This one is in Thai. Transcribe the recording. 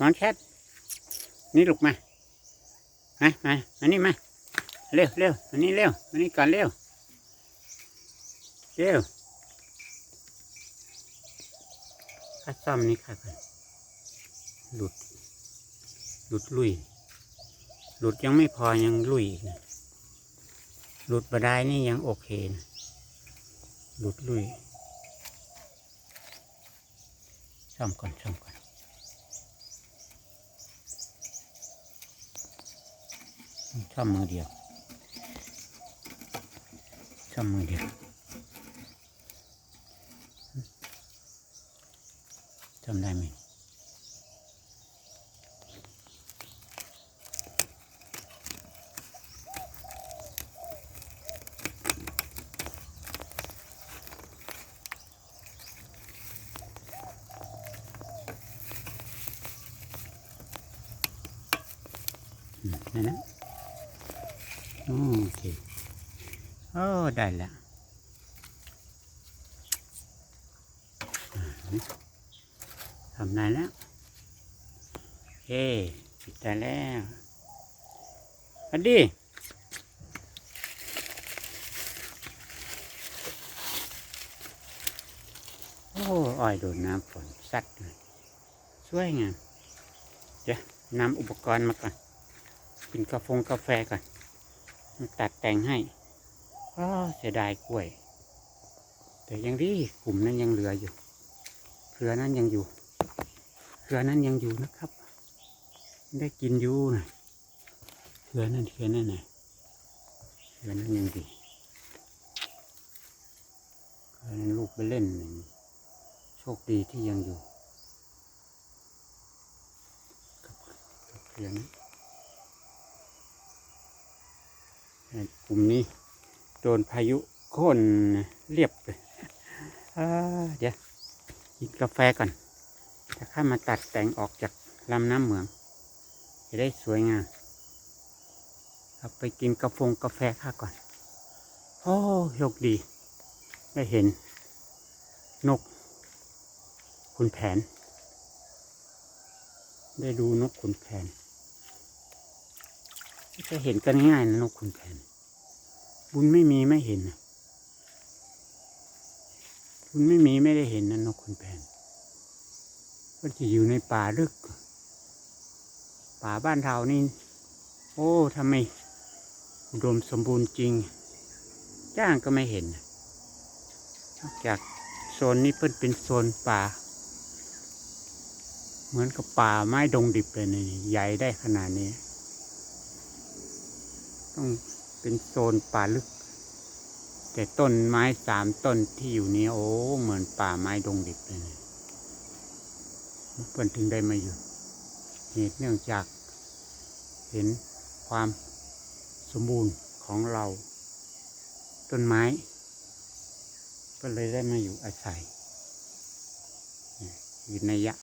นอนแคทนี่ลูกมามามาอันนี้มา เร็วเร็วอันนี้เร็วอันนี้ก่อนเร็ว เร็วข้าซ่อมนี่ค่ะก่อนหลุด หลุดลุย หลุดยังไม่พอยังลุยอีกนะหลุดบดายนี่ยังโอเคนะหลุดลุยซ่อมก่อนซ่อมก่อน ซ่อมมือเดียวซ่อมมือเดียวซ่อมได้ไหมอืมนั่นนะ โอเค โอ้ ได้แล้วทำได้แล้วโอเคปิดได้แล้วอันดีโอ้อ้อยโดนน้ำฝนซัดเลยสวยงาม เดี๋ยวนำอุปกรณ์มาก่อนกินกาแฟกาแฟก่อน ตัดแต่งให้ก็เสียดายกล้วย แต่ยังดีกลุ่มนั้นยังเหลืออยู่เครือนั้นยังอยู่เครือนั้นยังอยู่นะครับ ได้กินอยู่นะเครือนั้นเครือนั้นนะเครือนั้นยังดีเครือนั้นลูกไปเล่นหนึ่งโชคดีที่ยังอยู่กับกับเครือนั้น กลุ่มนี้โดนพายุโค่นเรียบเลยเดี๋ยวกินกาแฟก่อนจะข้ามาตัดแต่งออกจากลำน้ำเหมือง จะได้สวยงามเอาไปกินกาแฟกาแฟข้าก่อน โอ้โชคดี ได้เห็น นกคุณแผน ได้ดูนกคุณแผน จะเห็นกันง่ายนะนกคุณแผน บุญไม่มีไม่เห็นนะบุญไม่มีไม่ได้เห็นนะนกคุณแผนก็จะอยู่ในป่าลึก ป่าบ้านเรานี่ โอ้ทำไมอุดมสมบูรณ์จริง จ้างก็ไม่เห็นนะนอกจากโซนนี้เพิ่นเป็นโซนป่า เหมือนกับป่าไม้ดงดิบเลยนี่ใหญ่ได้ขนาดนี้ ต้องเป็นโซนป่าลึก แต่ต้นไม้สามต้นที่อยู่นี้โอ้เหมือนป่าไม้ดงดิบเลยนะเพื่อนถึงได้มาอยู่เหตุเนื่องจากเห็นความสมบูรณ์ของเรา ต้นไม้ ก็เลยได้มาอยู่อาศัยนี่คือนัยยะ